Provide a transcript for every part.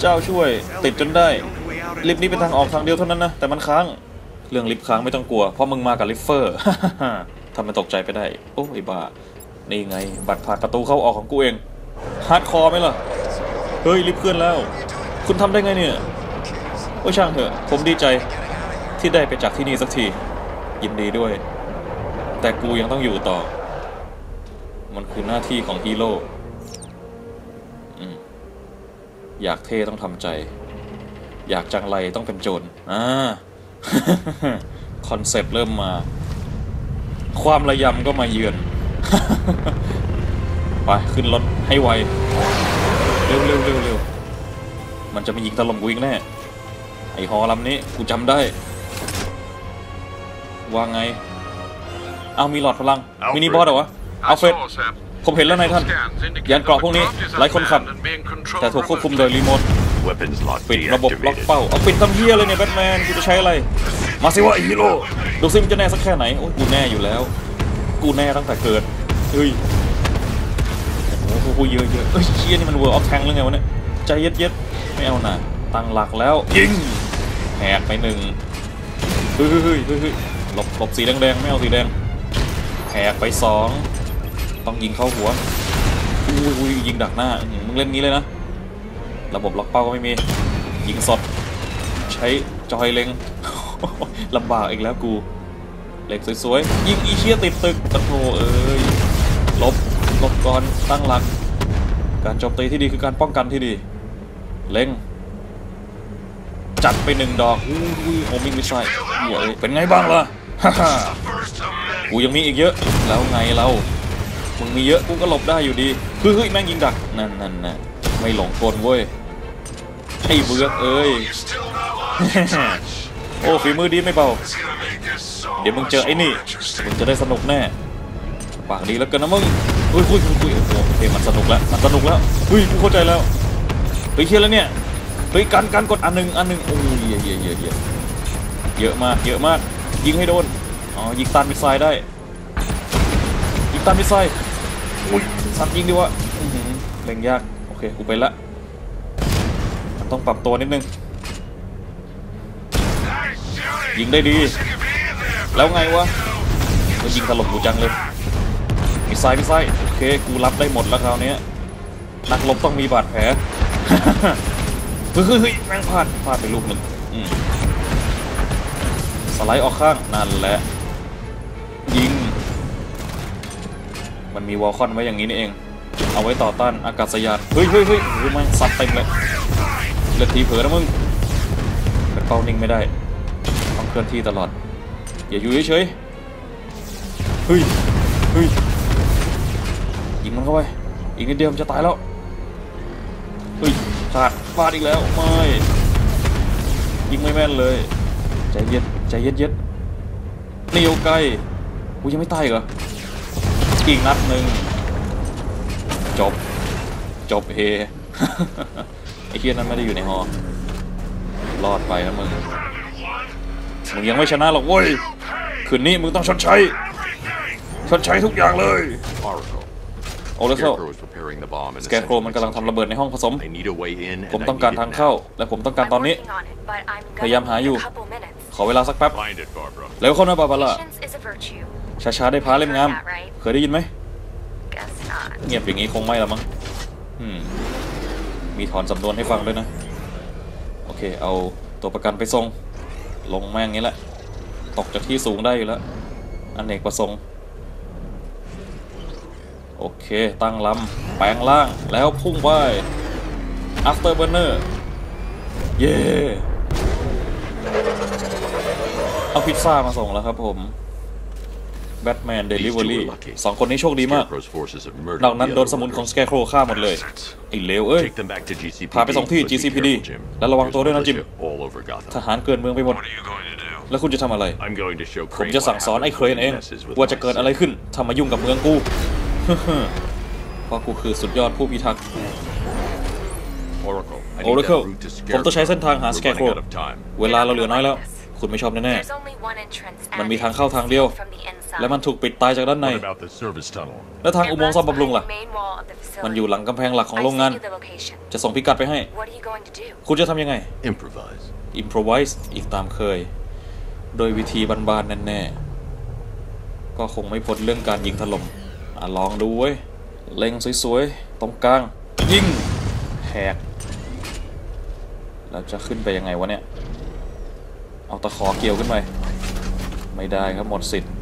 เจ้าช่วย ติดจนได้ ลิฟต์นี้เป็นทางออกทางเดียวเท่านั้นนะ แต่มันค้าง เรื่องลิฟต์ค้างไม่ต้องกลัว เพราะมึงมากับลิฟเฟอร์ทำมันตกใจไปได้ โอ้ยบ้า นี่ไง บัตรผ่านประตูเข้าออกของกูเอง ฮาร์ดคอร์ไหมล่ะ เฮ้ยลิฟต์เคลื่อนแล้ว คุณทำได้ไงเนี่ย โอ้ช่างเถอะ ผมดีใจที่ได้ไปจากที่นี่สักที ยินดีด้วย แต่กูยังต้องอยู่ต่อ มันคือหน้าที่ของฮีโร่ อยากเท่ต้องทำใจ อยากจังไรต้องเป็นโจรอ่าคอนเซปต์เริ่มมา ความระยำก็มาเยือน ไป ขึ้นรถให้ไว เร็วเร็วเร็วเร็วมันจะมายิงถล่มกูอีกแน่ ไอฮอลำนี้กูจำได้ ว่าไง เอามีหลอดพลัง มินิบอสเหรอวะ เอาเฟรด ผมเห็นแล้วนายท่าน ยานเกราะพวกนี้หลายคนขับ แต่ถูกควบคุมโดยรีโมท Weapons lock ปิดระบบล็อก deactivated. เป้า เอาปิดทำเฮียเลยเนี่ยแบทแมนกูจะใช้อะไร มาสิวะไอฮีโร่ดูซิมันจะแน่สักแค่ไหน โอ้ยกูแน่อยู่แล้ว กูแน่ตั้งแต่เกิดเฮ้ยโอ้โหเยอะเยอะเอ้ยเชี่ยนี่มันเวอร์ออฟแทงหรือไงวะเนี่ย ใจเย็ดเย็ดๆไม่เอาหน่ะตั้งหลักแล้ว ยิงแหกไปหนึ่งเฮ้ยเฮ้ยเฮ้ยเฮ้ยเฮ้ยหลบหลบสีแดงๆไม่เอาสีแดงแหกไปสอง ต้องยิงเข้าหัวอุ้ยอุ้ยยิงดักหน้ามึงเล่นงี้เลยนะ ระบบล็อกเป้าก็ไม่มี ยิงสด ใช้จอยเล็งลำบากอีกแล้วกูเหล็กสวยๆ ยิงอีเชียติดตึกตะโถเอ้ยลบลบก่อนตั้งหลัก การโจมตีที่ดีคือการป้องกันที่ดี เล็งจัดไปหนึ่งดอกอุ้ยโฮมิงมิสไซล์เหี้ยเอ้ยเป็นไงบ้างล่ะฮ่าฮ่ากูยังมีอีกเยอะ แล้วไงเรา มึงมีเยอะกูก็หลบได้อยู่ดีเฮ้ยเฮ้ยแม่งยิงดักนั่นนั่นนะไม่หลงกลเว้ยไอ้เบือกเอ้ยโอ้ฝีมือดีไม่เบาเดี๋ยวมึงเจอไอ้นี่มึงจะได้สนุกแน่ปากดีแล้วกันนะมึงเฮ้ยคุยคุยคุยโอ้โหเคมันสนุกแล้วมันสนุกแล้วเฮ้ยกูเข้าใจแล้วเฮ้ยเคลียแล้วเนี่ยเฮ้ยการการกดอันหนึ่งอันหนึ่งโอ้ยเยอะเยอะเยอะเยอะเยอะมากเยอะมากยิงให้โดนอ๋อยิงตันมิสไซล์ได้ยิงตันมิสไซล์ อุ้ยสัตว์ยิงดีวะอื้อหือเล็งยาก โอเค กูไปละ มันต้องปรับตัวนิดนึง ยิงได้ดี แล้วไงวะก็ยิงถล่มกูจังเลยมิสไซล์มิสไซล์โอเค กูรับได้หมดแล้วคราวเนี้ยนักรบต้องมีบาดแผลเฮ้ยเฮ้ยเฮ้ยแม่งพลาดพลาดไปลูกหนึ่งอืมสไลด์ออกข้างนั่นแหละ ยิง มันมีวอลคอนไว้อย่างนี้นี่เอง เอาไว้ต่อต้านอากาศยาน เฮ้ยเฮ้ยเฮ้ยโอ้ยแม่งซัดเต็มเลยเลือดทีเผลอนะมึงเป็นเป้านิ่งไม่ได้ ต้องเคลื่อนที่ตลอด อย่าอยู่เฉยๆเฮ้ยเฮ้ยยิงมันเข้าไป อีกนิดเดียวมันจะตายแล้ว เฮ้ยขาดฟาดอีกแล้ว ไม่ ยิงไม่แม่นเลย ใจเย็น ใจเย็นเย็นนี่โยไกกูยังไม่ตายเหรอ อีกนัดหนึ่งจบ จบเฮไอ้เคียนั้นไม่ได้อยู่ในหอรอดไปนะมึง มึงยังไม่ชนะหรอกเว้ย คืนนี้มึงต้องชดใช้ ชดใช้ทุกอย่างเลย โอเลโซสแกโครมันกำลังทำระเบิดในห้องผสม ผมต้องการทางเข้า และผมต้องการตอนนี้ พยายามหาอยู่ ขอเวลาสักแป๊บ Find it, Barbara. เร็วเข้านะบาบาร่า Patience is a virtue. ช้าๆได้พาเล่มงาม เคยได้ยินไหม Guess not. เงียบอย่างนี้คงไม่ละมั้งอืมมีถอนสำนวนให้ฟังด้วยนะ โอเค เอาตัวประกันไปส่งลงแม่งนี้แหละ ตกจากที่สูงได้อยู่แล้วอันเนกประสงค์ โอเค ตั้งลำแปลงล่างแล้วพุ่งไป after burner เย้เอาพิซซ่ามาส่งแล้วครับผม แบทแมนเดลิเวอรี่สองคนนี้โชคดีมาก Scarecrow's forces have murdered นอกนั้น the โดน other สมุนของ workers. สแกโครฆ่าหมดเลยไอ้เลวเอ้ย Take them back to GCPD. พาไปส่งที่ but be GCPD careful, Jim. และระวังตัวด้วยนะ There's จิม militia all over ท Gotham. หารเกินเมืองไปหมด What are you going to do? แล้วคุณจะทำอะไร I'm going to show ผม Crane จะ what สั่งสอนไอ้ happens เครน when เอ he ง messes with ว่าจะ my เกิดอะไร city. ขึ้นทำมายุ่งกับเมืองกูเพราะกูคือสุดยอดผู้พิทักษ์ Oracle, I need Oracle that route to ผมต้องใช้เส้นทางหา Scarecrow. We're running Scarecrow out of time. เวลาเราเหลือน้อยแล้ว คุณไม่ชอบแน่ There's only one entrance มัน and มีทางเข้าทางเดียว from the inside. inside. และมันถูกปิดตายจากด้านใน What about the service tunnel? แล้วทางอุโมงค์ซ่อมบำรุงล่ะ The main wall of the facility. มันอยู่หลังกำแพงหลักของโรงงาน I sent you the location. จะส่งพิกัดไปให้ What are you going to do? คุณจะทำยังไง Improvise. improvise อีกตามเคย โดยวิธีบานๆแน่ๆ ก็คงไม่พ้นเรื่องการยิงถล่มอะลองดูเว้ย เล็งสวยๆ ตรงกลาง ยิงแหกเราจะขึ้นไปยังไงวะเนี่ย เอาตะขอเกี่ยวขึ้นไป ไม่ได้ครับหมดสิทธิ์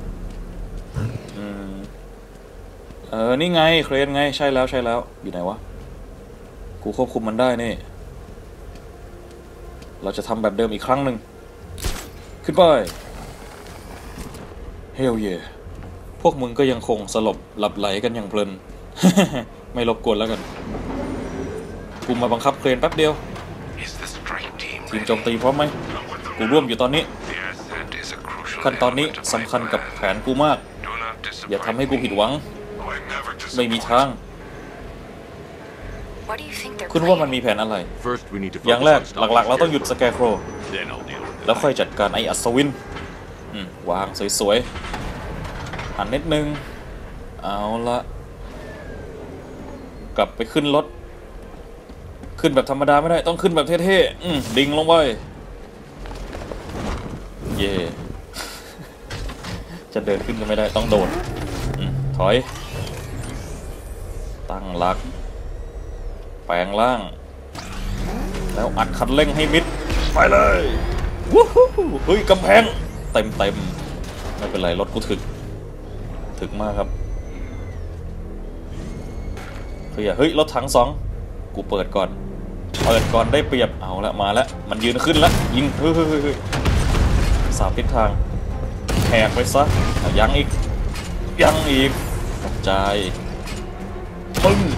อืม เออ นี่ไง เครนไง ใช่แล้วใช่แล้ว อยู่ไหนวะ กูควบคุมมันได้นี่ เราจะทำแบบเดิมอีกครั้งหนึ่ง ขึ้นไป เฮลเย พวกมึงก็ยังคงสลบหลับไหลกันอย่างเพลิน ไม่รบกวนแล้วกัน กูมาบังคับเครนแป๊บเดียว ทีมโจมตีพร้อมไหม กูร่วมอยู่ตอนนี้ ขั้นตอนนี้สำคัญกับแผนกูมาก อย่าทำให้กูผิดหวัง me. Oh, I never ไม่มี disappoint. ทาง What do you think they're คุณว่ามัน planning? มีแผนอะไร First, we need to อย่าง focus แรก on stopping หลักๆ เราต้องหยุดส Scarecrow. แกร์โคร Then I'll deal with แล้ว the ค่อย knight. จัดการไอ้อัศวินอืมวางสวยๆหันนิดนึง เอาละกลับไปขึ้นรถ ขึ้นแบบธรรมดาไม่ได้ต้องขึ้นแบบเท่ๆอืมดิ่งลงไป เย่จะเดินขึ้นก็ไม่ได้ต้องโดดอมถอยตั้ง หลัก แปลงร่าง แล้วอัดคันเร่งให้มิด ไปเลยวู้ฮู้เฮ้ยกำแพง เต็มเต็มไม่เป็นไรรถกูถึก ถึกมากครับเฮ้ยเฮ้ยรถถังสองกูเปิดก่อน เปิดก่อนได้เปรียบเอาละมาล้วมันยืนขึ้นล้วยิงเฮ้ยเฮ้ยสามทิศทางแหกไปซะยังอีก ยังอีกกระจ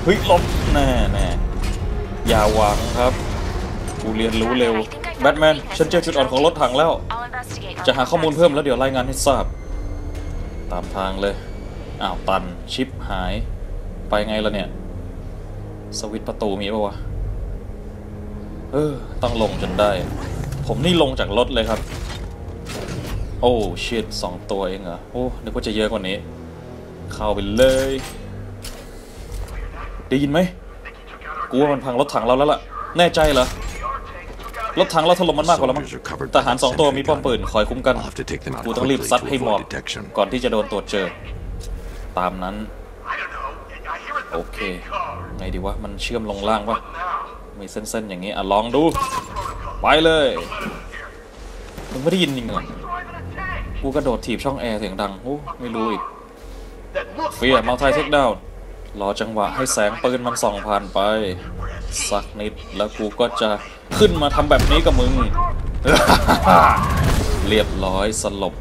เฮ้ยลบแน่แน่อย่าหวังครับ กูเรียนรู้เร็ว แบทแมน ฉันเจอจุดอ่อนของรถถังแล้ว จะหาข้อมูลเพิ่มแล้วเดี๋ยวรายงานให้ทราบ ตามทางเลย อ้าวตัน ชิปหาย ไปไงล่ะเนี่ย สวิตประตูมีปะวะ เออ ต้องลงจนได้ ผมนี่ลงจากรถเลยครับ โอ้ชิตสองตัวเองเหรอ โอ้ นึกว่าจะเยอะกว่านี้ เข้าไปเลย ได้ยินไหมกูว่ามันพังรถถังเราแล้วล่ะ แน่ใจเหรอ รถถังเราถล่มมันมากกว่าแล้วมั้ง Soldiers are covered ทหารสองตัวมีป้อมปืนคอยคุ้มกัน I'll have to take them out กูต้องรีบ quickly ซัด to ให้หมอบ avoid detection. ก่อนที่จะโดนตรวจเจอ ตามนั้น I don't know. I hear it's โอ the เค big car. ไงดีวะ มันเชื่อมลงล่างปะ Now, มีเส้นๆอย่างนี้ อะ ลองดู ไปเลย มึงไม่ได้ยินจริงเหรอ driving a tank กูกระโดดถีบช่องแอร์เสียงดัง โอ้ ไม่รู้อีก that looks เฟีย like มัลไทเทคดาว รอจังหวะให้แสงปืนมันส่องผ่านไป สักนิดแล้วกูก็จะขึ้นมาทำแบบนี้กับมึง เรียบร้อยสลบ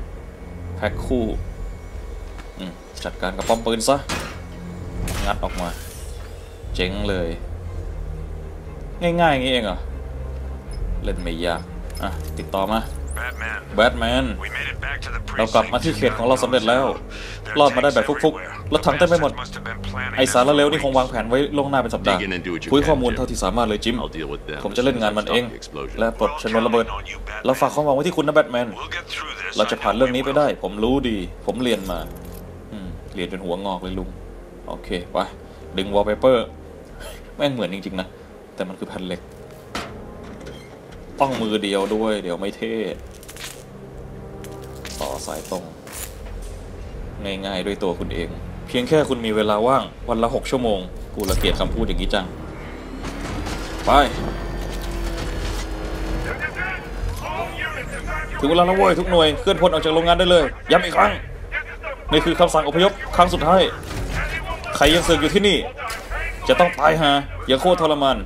แพ็คคู่ จัดการกับป้อมปืนซะ งัดออกมา เจ๋งเลย ง่ายๆอย่างนี้เองเหรอ เล่นไม่ยาก อะ ติดต่อมา แบทแมน We made it back to the เรากลับมาที่เขตของเราสำเร็จแล้ว รอดมาได้แบบฟุกๆรถถังเต็มไปหมด ไอสารเลวนี่คงวางแผนไว้ล่วงหน้าเป็นสัปดาห์ Dig in and do what you คุย can, ข้อมูล Jim. เท่าที่สามารถเลยจิม I'll deal with them ผมจะเล่นงานมันเอง as soon as I stop the explosion. และปลดชนวนระเบิด เราฝากความหวังไว้ที่คุณนะแบทแมน เราจะผ่านเรื่องนี้ไปได้ ผมรู้ดี ผมเรียนมาอืมเรียนเป็นหัวงอกเลยลุง โอเคไปดึงวอลเปเปอร์ แม่งเหมือนจริงๆนะ แต่มันคือแผ่นเหล็ก ต้องมือเดียวด้วย เดี๋ยวไม่เท่ ต่อสายตรง ง่ายๆด้วยตัวคุณเอง เพียงแค่คุณมีเวลาว่างวันละ 6 ชั่วโมง กูละเกียดคำพูดอย่างนี้จัง ไป ถึงเวลาแล้วเว้ยทุกหน่วยเคลื่อนพลออกจากโรงงานได้เลย ย้ำอีกครั้ง นี่คือคำสั่งอพยพครั้งสุดท้าย ใครยังเสือกอยู่ที่นี่ จะต้องตายฮะอย่าโคตรทรมาน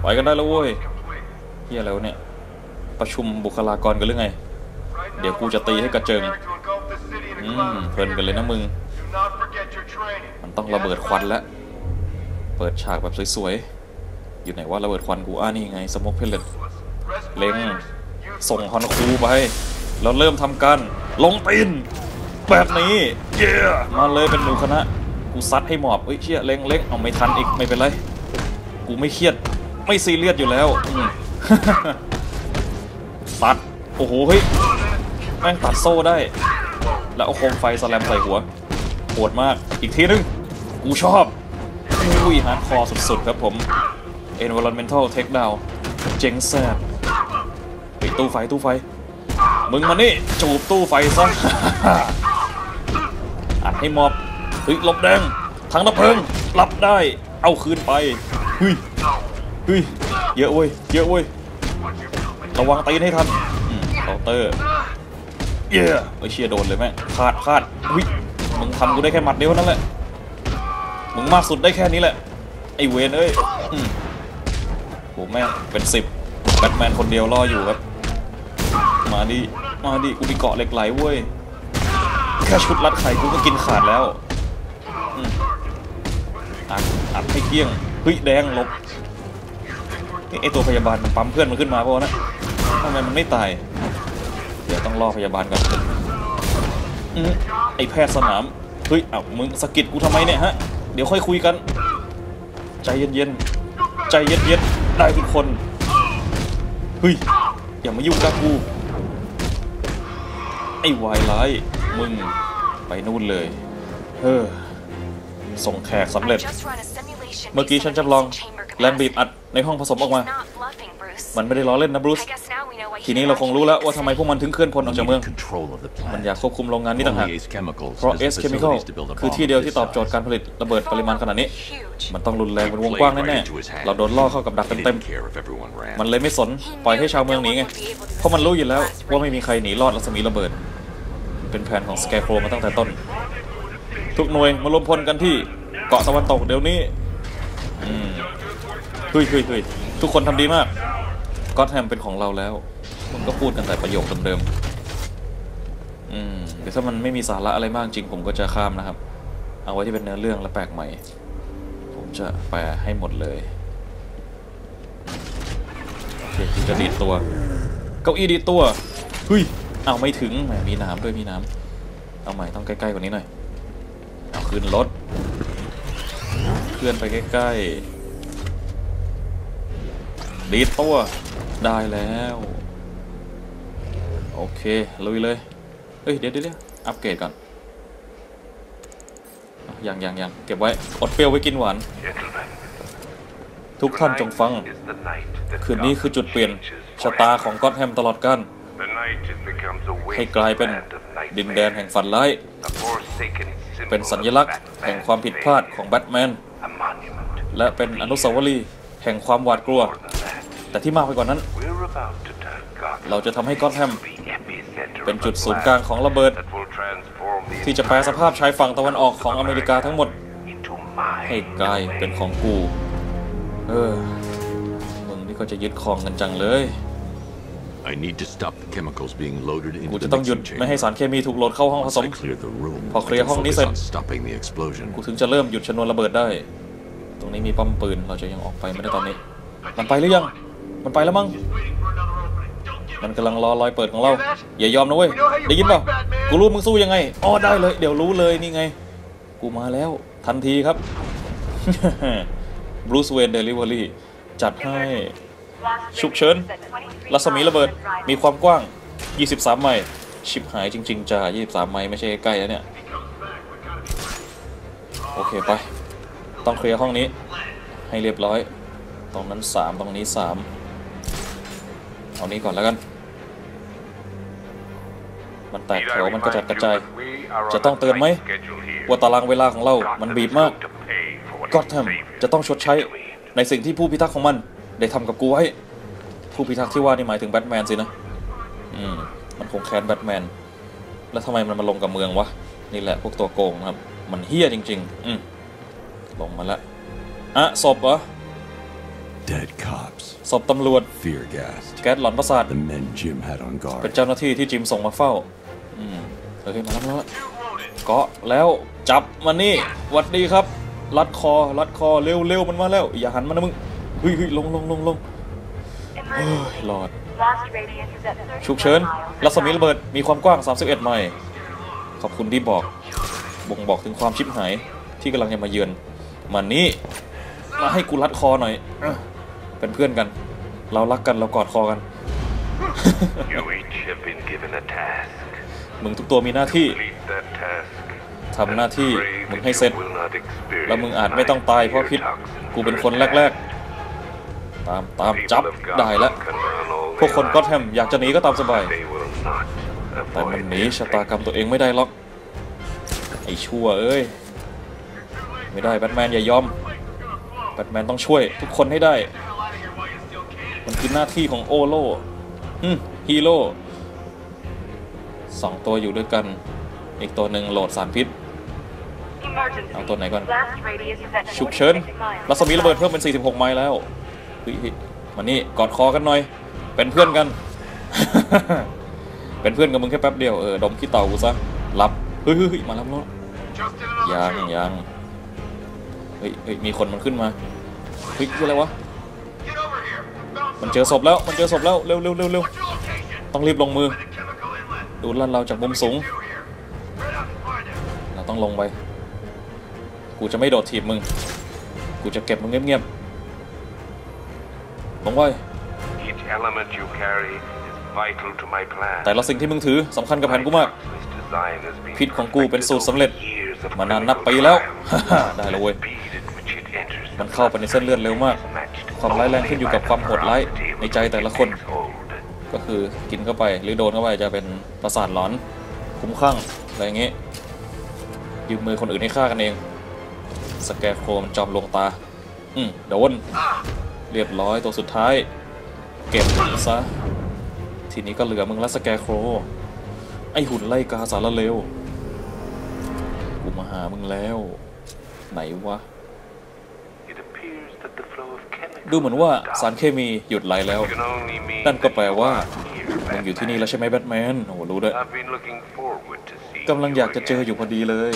ไปกันได้แล้วเว้ยเฮียแล้วเนี่ย ประชุมบุคลากรกันหรือไง เดี๋ยวกูจะตีให้กระเจิง อืมเพลินกันเลยนะมึง มันต้องระเบิดควันแล้วเปิดฉากแบบสวยๆ อยู่ไหนว่าระเบิดควันกูอ่านี่ไงสมกเพลเลตเล็งส่งฮอนคูไป แล้วเริ่มทำการลงตีนแบบนี้ เย้มาเลยเป็นหมู่คณะ กูซัดให้หมอบเอ้ยเชี่ยเล็งเล็งเอาไม่ทันอีกไม่เป็นไร กูไม่เครียดไม่ซีเรียสอยู่แล้วตัด โอ้โห เฮ้ย แม่งตัดโซ่ได้ แล้วเอาโคมไฟสแลมใส่หัวโหดมากอีกทีนึง กูชอบอุ้ยฮาร์ดคอร์สุดๆ ครับผม environmental takedown เจ๋งแซ่บไปตู้ไฟตู้ไฟ มึงมานี่ จูบตู้ไฟซะอัดให้มอบเฮ้ยหลบแดงถังดับเพิงรับได้ เอาคืนไปเฮ้ยเฮ้ยเยอะเว้ยเยอะเว้ยระวังตีนให้ทันเคาน์เตอร์ เย้ไอเชียโดนเลยแม่งพลาดพลาดอุ้ยมึงทำกูได้แค่หมัดเดียวนั่นแหละ มึงมากสุดได้แค่นี้แหละ ไอเวนเอ้ยอืมโหแม่งเป็นสิบแบทแมนคนเดียวรออยู่ครับ มาดิ มาดิ กูมีเกาะเหล็กไหลเว้ย แค่ชุดรัดไข่กูก็กินขาดแล้วอัดอัดให้เกลี้ยง เฮ้ยแดงลบไอตัวพยาบาลมันปั๊มเพื่อนมันขึ้นมาเพราะนะทำไมมันไม่ตาย ดี๋ยวต้องรอพยาบาลก่อนอืมไอแพทย์สนาม เฮ้ยเอ้ามึงสะกิดกูทำไมเนี่ยฮะ เดี๋ยวค่อยคุยกัน ใจเย็นๆ ใจเย็นๆ ได้ทุกคน เฮ้ย อย่ามายุ่งกับกู ไอ้วายร้าย มึง ไปนู่นเลย เฮ้อส่งแขกสำเร็จ I just run a simulation เมื่อกี้ based ฉัน on the จำลอง fusel chamber แรงบีบ capacity. อัดในห้องผสมออกมา He's not bluffing, Bruce. มันไม่ได้ล้อเล่นนะบรูซ I guess now we know why ทีนี้เราคงรู้แล้วว่าทำไมพวกมันถึงเคลื่อนพลออก We จากเมือง need control of the มัน plant. อยากควบคุมโรงงานนี้ต่างหาก Only Ace Chemicals เพราะ has S the Chemical facilities to build a คือ bomb ที่เดียว of ที่ this ตอบโจทย์ size. การผลิตระเบิดปริมาณขนาดนี้ Huge. มันต้องรุนแรงเป็นวงกว้างแน่ๆ เราโดนล่อเข้ากับดัก He เต็ม didn't care if everyone ๆ ran. มันเลยไม่สน ปล่อยให้ชาวเมืองหนีไง เพราะมันรู้อยู่แล้วว่าไม่มีใครหนีรอดรัศมีระเบิด เป็นแผนของสแกโครมาตั้งแต่ต้น ทุกหน่วยมารวมพลกันที่เกาะตะวันตกเดี๋ยวนี้อืมเฮ้ยเฮ้ยเฮ้ยทุกคนทำดีมาก ก็แฮมเป็นของเราแล้วมึงก็พูดกันแต่ประโยคเดิมๆอืมเดี๋ยวถ้ามันไม่มีสาระอะไรมากจริงผมก็จะข้ามนะครับ เอาไว้ที่เป็นเนื้อเรื่องและแปลกใหม่ ผมจะแปลให้หมดเลยโอเคกูจะดีดตัวเก้าอี้ดีดตัวเฮ้ยเอาไม่ถึงแหมมีน้ำด้วยมีน้ำเอาใหม่ต้องใกล้ๆกว่านี้หน่อยเอาขึ้นรถเคลื่อนไปใกล้ๆดีดตัว ได้แล้ว โอเคลุยเลย เอ้ย เดี๋ยวเดี๋ยวเดี๋ยวอัปเกรดก่อนอะยังยังยังเก็บไว้ อดเปรี้ยวไว้กินหวาน ทุกท่านจงฟัง คืนนี้คือจุดเปลี่ยนชะตาของก็อตแฮมตลอดกาล The night it becomes a ให้กลายเป็นดินแดนแห่งฝันร้าย เป็นสัญลักษณ์แห่งความผิดพลาดของแบทแมน และเป็นอนุสาวรีย์แห่งความหวาดกลัว แต่ที่มากไปกว่านั้น we're about to turn Gotham เราจะทำให้ก็อตแฮม the epicenter เป็น of จุด a ศูนย์กลาง blast ของระเบิด that will transform the ที่จะแปลสภาพชายฝั่งตะวันออกของอเมริกาทั้งหมด into my ให้กลายเป็นของกู เออมึงนี่ก็จะยึดครองกันจังเลย I need to stop the chemicals being loaded กู into จะ the ต้องหยุด mixing ไม่ให้ chamber. สารเคมีถูกโหลดเข้าห้องผ Once สม I clear the room, พอ I เคลียร์ can ห้องนี้ focus เสร็จ on stopping the explosion. กูถึงจะเริ่มหยุดชนวนระเบิดได้ ตรงนี้มีป้อมปืน เราจะยังออกไปไม่ได้ตอนนี้ มันไปหรือยัง มันไปแล้วมั้งมันกำลังรอรอยเปิดของเรา อย่ายอมนะเว้ย ได้ยินเปล่ากูรู้มึงสู้ยังไงอ๋อได้เลย เดี๋ยวรู้เลยนี่ไง กูมาแล้วทันทีครับบรูซเวนเดลิเวอรี่จัดให้ฉุกเฉินรัศมีระเบิดมีความกว้าง 23 ไมล์ชิบหายจริง ๆจ้า23 ไมล์ไม่ใช่ใกล้ๆแล้วเนี่ย โอเคไป ต้องเคลียร์ห้องนี้ ให้เรียบร้อย ตรงนั้น 3 ตรงนี้ 3 เอานี้ก่อนแล้วกัน มันแตกแถวมันกระจัดกระจาย จะต้องเตือนไหมว่าตารางเวลาของเรา มันบีบมากก็อตแฮมจะต้องชดใช้ ในสิ่งที่ผู้พิทักษ์ของมัน ได้ทำกับกูไว้ ผู้พิทักษ์ที่ว่านี่หมายถึงแบทแมนสินะ อืม มันคงแค้นแบทแมน แล้วทำไมมันมาลงกับเมืองวะ นี่แหละพวกตัวโกงนะครับ มันเฮี้ยจริง ๆ อืมลงมาละอะศพเหรอ Dead cops, ศพตำรวจ fear gas. แก๊สหลอนประสาท The men Jim had on เป็น guard. เจ้าหน้าที่ที่จิมส่งมาเฝ้าอืมเฮ้ยมาแล้วมาแล้วเกาะแล้วจับมันนี่หวัดดีครับ รัดคอรัดคอเร็วเร็วมันมาแล้ว อย่าหันมานะมึงเฮ้ยเฮ้ยลงลงลงลงเฮ้ยหลอดฉุกเฉินรัศมีระเบิดมีความกว้าง 31 ไมล์ขอบคุณที่บอก บ่งบอกถึงความชิบหายที่กำลังจะมาเยือน มันนี่มาให้กูรัดคอหน่อย เป็นเพื่อนกัน เรารักกันเรากอดคอกัน มึงทุกตัวมีหน้าที่ทำหน้าที่มึงให้เสร็จ แล้วมึงอาจไม่ต้องตายเพราะพิษ กูเป็นคนแรก ๆ ตามตามจับได้แล้วพวกคนก็แทมอยากจะหนีก็ตามสบาย แต่มันหนีชะตากรรมตัวเองไม่ได้หรอก ไอ้ชั่วเอ้ย ไม่ได้แบทแมนอย่ายอม แบทแมนต้องช่วยทุกคนให้ได้ มันคือหน้าที่ของโอโลฮีโร่สองตัวอยู่ด้วยกัน อีกตัวหนึ่งโหลดสารพิษเอาตัวไหนก่อน ฉุกเฉินรัศมีระเบิดเพิ่มเป็น 46 ไมล์แล้วเฮ้ยมานี่กอดคอกันหน่อย เป็นเพื่อนกัน เป็นเพื่อนกับมึงแค่แป๊บเดียว เออ ดมขี้เต่ากูซะรับเฮ้ยมารับแล้วยังยังเฮ้ยเฮ้ยมีคนมันขึ้นมา เฮ้ยอะไรวะ มันเจอศพแล้วมันเจอศพแล้วเร็วเร็วเร็วเร็วต้องรีบลงมือ ดูลั่นเราจากมุมสูง เราต้องลงไป กูจะไม่โดดถีบมึง กูจะเก็บมึงเงียบๆลงไป Each element you carry is vital to my plan. แต่ละสิ่งที่มึงถือสำคัญกับแผนกูมาก This design has been พิษของกูเป็นสูตรสำเร็จ years of มานานนับปีแล้ว ได้แล้วเว้ย speed at which it enters มันเข้าไปในเส้นเลือดเร็วมาก ความร้ายแรงขึ้นอยู่กับความโหดร้ายในใจแต่ละคน ก็คือกินเข้าไปหรือโดนเข้าไปจะเป็นประสาทหลอนคุ้มข้างอะไรอย่างงี้ยืมมือคนอื่นให้ฆ่ากันเอง สแกร์โครมจอมลงตา อืมโดน เรียบร้อยตัวสุดท้าย เก็บซะ ทีนี้ก็เหลือมึงและสแกร์โครไอหุ่นไล่กาสารเลวกูมาหามึงแล้ว ไหนวะ ดูเหมือนว่าสารเคมีหยุดไหลแล้ว นั่นก็แปลว่ามึงอยู่ที่นี่แล้วใช่ไหมแบทแมนโอ้โหรู้ด้วยกำลังอยากจะเจออยู่พอดีเลย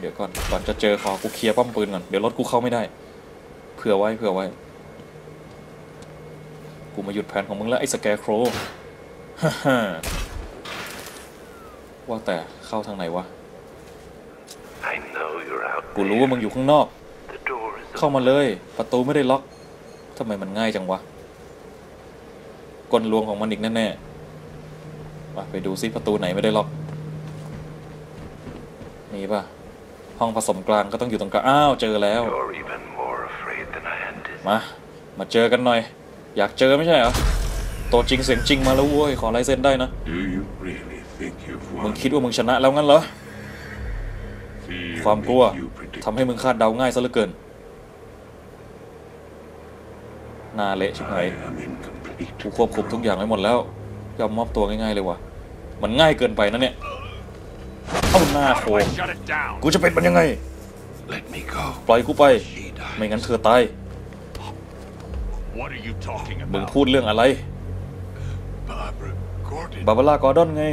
เดี๋ยวก่อน ก่อนจะเจอขอกูเคลียร์ป้อมปืนก่อน เดี๋ยวรถกูเข้าไม่ได้ เผื่อไว้ เผื่อไว้ กูมาหยุดแผนของมึงแล้ว ไอ้สแกร์โครฮ่าว่าแต่เข้าทางไหนวะ กูรู้ว่ามึงอยู่ข้างนอก เข้ามาเลย ประตูไม่ได้ล็อกทำไมมันง่ายจังวะ กลลวงของมันอีกแน่ๆมาไปดูซิประตูไหนไม่ได้ล็อกนี่ป่ะ ห้องผสมกลางก็ต้องอยู่ตรงกลาง อ้าว เจอแล้ว You're even more afraid than I anticipated. มา มาเจอกันหน่อย อยากเจอไม่ใช่เหรอ ตัวจริงเสียงจริงมาแล้วเว้ย ขอลายเซ็นได้นะ Do you really think you've มึง won? คิดว่ามึงชนะแล้วงั้นเหรอ Fear ความกลัว made you predict- ทำให้มึงคาดเดาง่ายซะเหลือเกิน หนาเละชิบหาย I am incomplete. กูควบคุมทุกอย่างไว้หมดแล้วยอมมอบตัวง่ายๆเลยว่ะ มันง่ายเกินไปนะเนี่ยเอาหน้าโค Shut it down. กูจะเป็นมันยังไง Let me go. ปล่อยกูไป She died. ไม่งั้นเธอตาย What are you talking มึง about? พูดเรื่องอะไร Barbara Gordon. บาบาร่ากอร์ดอนไง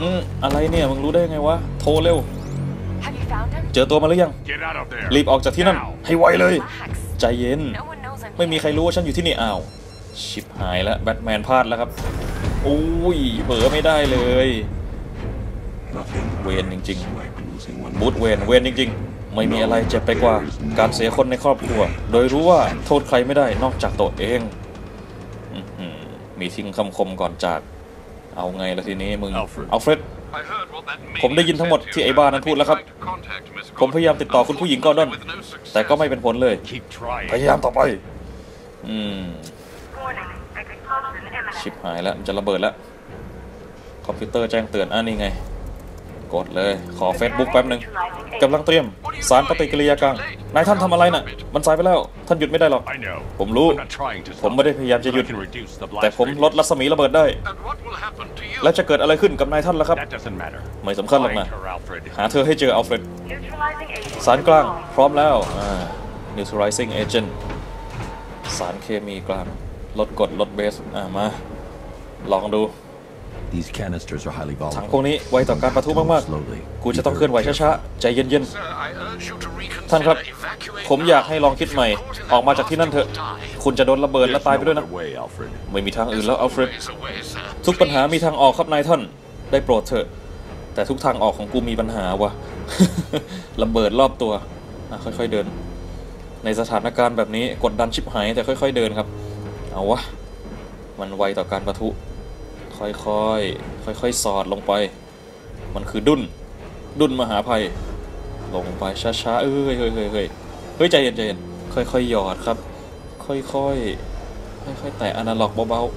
อืมอะไรเนี่ย มึงรู้ได้ไงวะ โทรเร็ว Have you found him? เจอตัวมาหรือยัง Get out of there. รีบออกจากที่นั่น Now. ให้ไวเลย Relax. ใจเย็น No one knows I'm ไม่มี here. ใครรู้ว่าฉันอยู่ที่นี่อ้าวชิบหายแล้วแบทแมนพลาดแล้วครับอุ้ยเผลอไม่ได้เลย Nothing เวรจริง like losing one บูธเวนเวนจริง ๆ ไม่มีอะไรเจ็บไปกว่าการเสียคนในครอบครัว โดยรู้ว่าโทษใครไม่ได้นอกจากตัวเองอื้อหือมีทิ้งคำคมก่อนจาก เอาไงละทีนี้มึง Alfred อัลเฟรดผมได้ยินทั้งหมดที่ไอ้บ้านั้นพูดแล้วครับ ผมพยายามติดต่อคุณผู้หญิงกอร์ดอนแต่ก็ไม่เป็นผลเลย Keep trying. พยายามต่อไป อืมชิบหายแล้วมันจะระเบิดแล้วคอมพิวเตอร์แจ้งเตือนอะนี่ไง กดเลยขอ Facebook แป๊บหนึ่งกำลังเตรียม สารปฏิกิริยากลางนายท่านทำอะไรน่ะ มันสายไปแล้ว ท่านหยุดไม่ได้หรอก I know. ผมรู้ I'm not trying to ผม stop ไม่ได้พยายามจะหยุด I can reduce the blast แต่ผม rate. ลดรัศมีระเบิดได้ And what will happen to you? แล้วจะเกิดอะไรขึ้นกับนายท่านล่ะครับ That doesn't matter. ไม่สำคัญหรอกนะ Find her, Alfred. หาเธอให้เจออัลเฟรด สารกลางพร้อมแล้วอ่า neutralizing agent สารเคมีกลางลดกดลดเบสอ่ามาลองดู These canisters are highly ถัง volatile. พวกนี้ไวต่อการประทุมาก Slowly. ๆกูจะต้องเคลื่อนไหวช้าๆ ใจเย็น Sir, I urge you to ๆท่านครับ reconsider evacuating ผมอยากให้ลองคิดใหม่ ออกมาจากที่นั่นเถอะ คุณจะโดนระเบิดและ There's ตายไป no ด้วยนะ other way, Alfred. ไม่มีทางอื่นแล้วอัลเฟรด ways away, sir. ทุกปัญหามีทางออกครับนายท่าน ได้โปรดเถอะ แต่ทุกทางออกของกูมีปัญหาวะระเบิดรอบตัวอะค่อยๆเดิน ในสถานการณ์แบบนี้กดดันชิบหายแต่ค่อย ๆ เดินครับ เอาวะ มันไวต่อการประทุ ค่อยๆ ค่อยๆ สอดลงไป มันคือดุนดุนมหาภัย ลงไปช้าๆ เอ้ยเฮ้ยเฮ้ยเฮ้ยเฮ้ยใจเย็นใจเย็นค่อยๆ หยอดครับ ค่อยๆ ค่อยๆ แตะอนาล็อกเบาๆ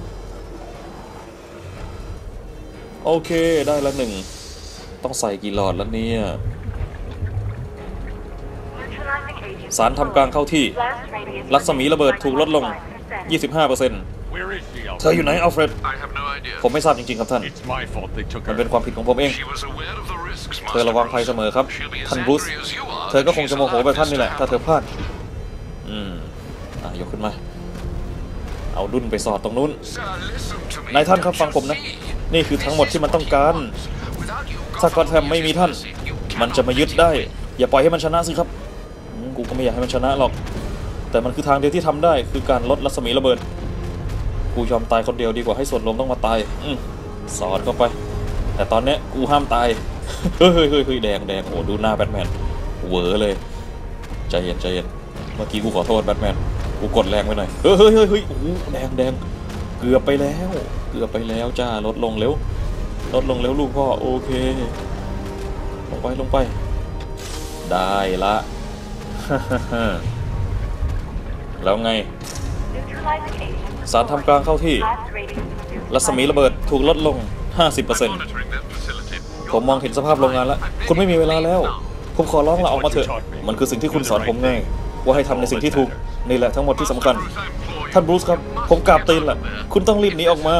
โอเคได้ละหนึ่ง ต้องใส่กี่หลอดแล้วเนี่ย สารทำกลางเข้าที่ รัศมีระเบิดถูกลดลง 25%เธออยู่ไหนอัลเฟรด ผมไม่ทราบจริงๆครับท่าน มันเป็นความผิดของผมเอง เธอระวังภัยเสมอครับ ท่านบรูซเธอก็คงจะโมโหแบบท่านนี่แหละ ถ้าเธอพลาด อืม อะ ยกขึ้นมา เอาดุนไปสอดตรงนู้น นายท่านครับฟังผมนะ นี่คือทั้งหมดที่มันต้องการถ้ากอตแทมไม่มีท่าน มันจะมายึดได้ อย่าปล่อยให้มันชนะสิครับ กูก็ไม่อยากให้มันชนะหรอก แต่มันคือทางเดียวที่ทำได้คือการลดรัศมีระเบิด กูยอมตายคนเดียวดีกว่าให้ส่วนรวมต้องมาตาย อืสอดเข้าไป แต่ตอนนี้กูห้ามตาย เฮ้ยเฮ้ยเฮ้ยแดงแดงโอ้ดูหน้าแบทแมนเหวอเลย ใจเย็นใจเย็น เมื่อกี้กูขอโทษแบทแมน กูกดแรงไปหน่อย เฮ้ยเฮ้ยเฮ้ยโอ้แดงแดงเกือบไปแล้ว เกือบไปแล้วจ้า ลดลงเร็ว ลดลงเร็วลูกพ่อ โอเค ลงไปลงไป ได้ละ แล้วไง สารทำกลางเข้าที่ รัศมีระเบิดถูกลดลง 50%ผมมองเห็นสภาพโรงงานแล้ว คุณไม่มีเวลาแล้ว ผมขอร้องละออกมาเถอะ มันคือสิ่งที่คุณสอนผมไง ว่าให้ทำในสิ่งที่ถูก นี่แหละทั้งหมดที่สำคัญ ท่านบรูซครับ ผมกราบตีนแหละคุณต้องรีบหนีออกมา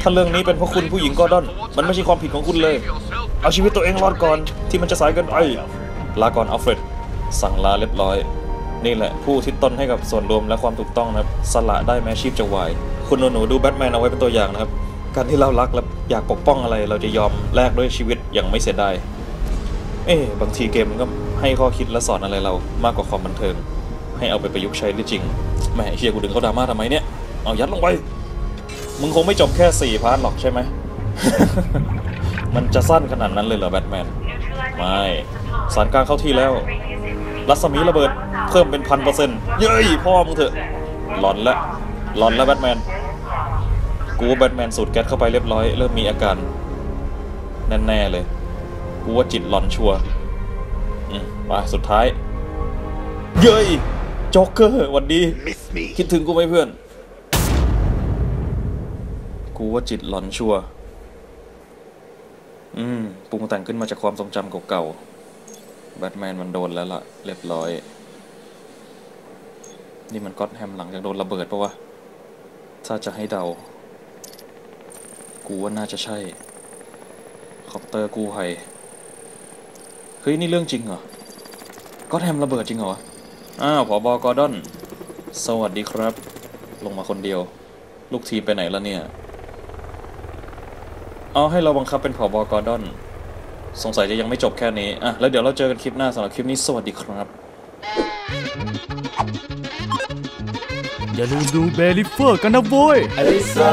ถ้าเรื่องนี้เป็นเพราะคุณผู้หญิงกอดอน มันไม่ใช่ความผิดของคุณเลย เอาชีวิตตัวเองรอดก่อนที่มันจะสายเกินไปลาก่อนอัลเฟรด สั่งลาเรียบร้อย นี่แหละผู้ที่ต้นให้กับส่วนรวมและความถูกต้องนะครับ สละได้แม้ชีพจะวาย คุณหนูดูแบทแมนเอาไว้เป็นตัวอย่างนะครับ การที่เรารักและอยากปกป้องอะไร เราจะยอมแลกด้วยชีวิตอย่างไม่เสียดาย เอ๊บางทีเกมมันก็ให้ข้อคิดและสอนอะไรเรามากกว่าความบันเทิง ให้เอาไปประยุกต์ใช้ได้จริง แหมเฮียกูดึงเขาดราม่าทำไมเนี่ย เอายัดลงไป มึงคงไม่จบแค่สี่พาร์ทหรอกใช่ไหม มันจะสั้นขนาดนั้นเลยเหรอแบทแมน ไม่ สารกลางเข้าที่แล้ว รัศมีระเบิดเพิ่มเป็นพันเปอร์เซ็นต์เย้ยพ่อมึงเถอะ หลอนละ หลอนแล้วแบทแมน กูว่าแบทแมนสูดแก๊สเข้าไปเรียบร้อย เริ่มมีอาการแน่ๆเลย กูว่าจิตหลอนชัวร์อืมมาสุดท้าย เย้ยโจ๊กเกอร์หวันดี Miss me. คิดถึงกูไหมเพื่อน กูว่าจิตหลอนชัวร์อืมปรุงแต่งขึ้นมาจากความทรงจำเก่าๆ แบทแมนมันโดนแล้วล่ะ เรียบร้อย นี่มันก็อตแฮมหลังจากโดนระเบิดปะวะ ถ้าจะให้เดา กูว่าน่าจะใช่ คอปเตอร์กู้ภัยเฮ้ย นี่เรื่องจริงเหรอ ก็อตแฮมระเบิดจริงเหรอ อ้าวผอบอกอร์ดอน สวัสดีครับ ลงมาคนเดียว ลูกทีมไปไหนแล้วเนี่ย เอาให้เราบังคับเป็นผอบอกอร์ดอน สงสัยจะยังไม่จบแค่นี้ อะ แล้วเดี๋ยวเราเจอกันคลิปหน้าสำหรับคลิปนี้สวัสดีครับ อย่าลืมดูเบลิเฟอร์กันนะโว้ยอลิซา